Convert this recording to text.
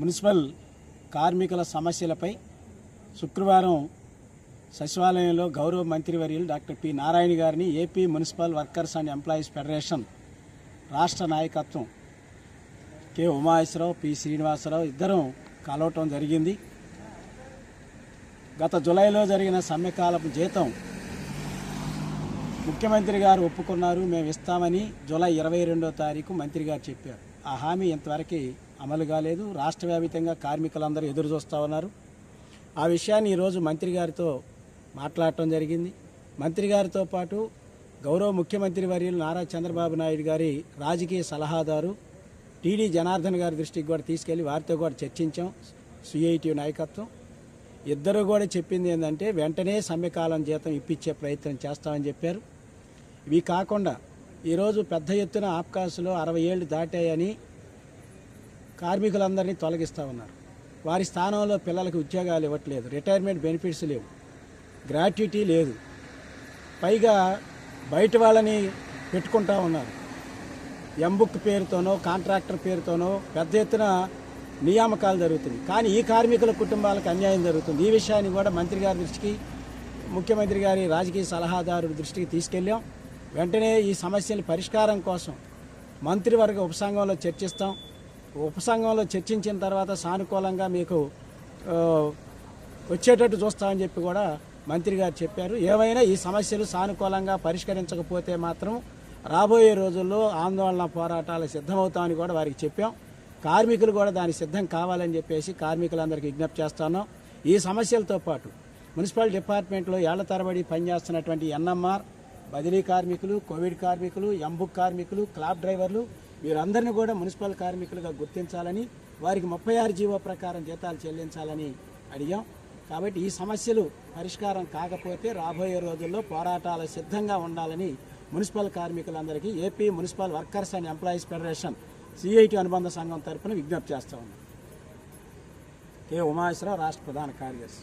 Municipal కార్మికుల సమస్యలపై శుక్రవారం సచివాలయంలో గౌరవ మంత్రివర్యులు డాక్టర్ పి. నారాయణ గారిని AP municipal workers and employees federation రాష్ట్ర నాయకత్వం కె. ఉమాయేశ్వరరావు పి. శ్రీనివాసరావు ఇద్దరం కలవటం జరిగింది. గత జులైలో జరిగిన సమ్మెకాలపు జీతం ముఖ్యమంత్రి గారు ఒప్పుకున్నారు మేము ఇస్తామని జూలై ఇరవై రెండో తారీఖు మంత్రి గారు చెప్పారు. ఆ హామీ ఇంతవరకు అమలు కాలేదు. రాష్ట్ర వ్యాపితంగా కార్మికులందరూ ఎదురు చూస్తూ ఉన్నారు. ఆ విషయాన్ని ఈరోజు మంత్రి గారితో మాట్లాడటం జరిగింది. మంత్రి గారితో పాటు గౌరవ ముఖ్యమంత్రి వర్యులు నారా చంద్రబాబు నాయుడు గారి రాజకీయ సలహాదారు టీడీ జనార్దన్ గారి దృష్టికి కూడా తీసుకెళ్ళి వారితో కూడా చర్చించాం. సిఐటి నాయకత్వం. ఇద్దరు కూడా చెప్పింది ఏంటంటే వెంటనే సమ్యకాలం జీతం ఇప్పించే ప్రయత్నం చేస్తామని చెప్పారు. ఇవి కాకుండా ఈరోజు పెద్ద ఎత్తున ఆప్కాసులో అరవై ఏళ్ళు దాటాయని కార్మికులందరినీ తొలగిస్తూ ఉన్నారు. వారి స్థానంలో పిల్లలకు ఉద్యోగాలు ఇవ్వట్లేదు. రిటైర్మెంట్ బెనిఫిట్స్ లేవు. గ్రాట్యుటీ లేదు. పైగా బయట వాళ్ళని పెట్టుకుంటా ఉన్నారు. ఎంబుక్ పేరుతోనో కాంట్రాక్టర్ పేరుతోనో పెద్ద ఎత్తున నియామకాలు జరుగుతుంది కానీ ఈ కార్మికుల కుటుంబాలకు అన్యాయం జరుగుతుంది. ఈ విషయాన్ని కూడా మంత్రి గారి దృష్టికి ముఖ్యమంత్రి గారి రాజకీయ సలహాదారుడి దృష్టికి తీసుకెళ్ళాం. వెంటనే ఈ సమస్యల పరిష్కారం కోసం మంత్రివర్గ ఉపసంఘంలో చర్చిస్తాం. ఉపసంఘంలో చర్చించిన తర్వాత సానుకూలంగా మీకు వచ్చేటట్టు చూస్తామని చెప్పి కూడా మంత్రి గారు చెప్పారు. ఏవైనా ఈ సమస్యలు సానుకూలంగా పరిష్కరించకపోతే మాత్రం రాబోయే రోజుల్లో ఆందోళన పోరాటాలు సిద్ధమవుతామని కూడా వారికి చెప్పాం. కార్మికులు కూడా దానికి సిద్ధం కావాలని చెప్పేసి కార్మికులందరికీ విజ్ఞప్తి చేస్తాను ఈ సమస్యలతో పాటు మున్సిపల్ డిపార్ట్మెంట్లో ఏళ్ళ తరబడి పనిచేస్తున్నటువంటి ఎన్ఎంఆర్ బదిలీ కార్మికులు కోవిడ్ కార్మికులు ఎంబుక్ కార్మికులు క్లాబ్ డ్రైవర్లు వీరందరినీ కూడా మున్సిపల్ కార్మికులుగా గుర్తించాలని వారికి ముప్పై ఆరు జీవో ప్రకారం జీతాలు చెల్లించాలని అడిగాం. కాబట్టి ఈ సమస్యలు పరిష్కారం కాకపోతే రాబోయే రోజుల్లో పోరాటాలు సిద్ధంగా ఉండాలని మున్సిపల్ కార్మికులందరికీ AP municipal workers and employees federation CIT అనుబంధ సంఘం తరపున విజ్ఞప్తి చేస్తా ఉన్నాం. కె. ఉమాశ్వరరావు రాష్ట్ర ప్రధాన కార్యదర్శి.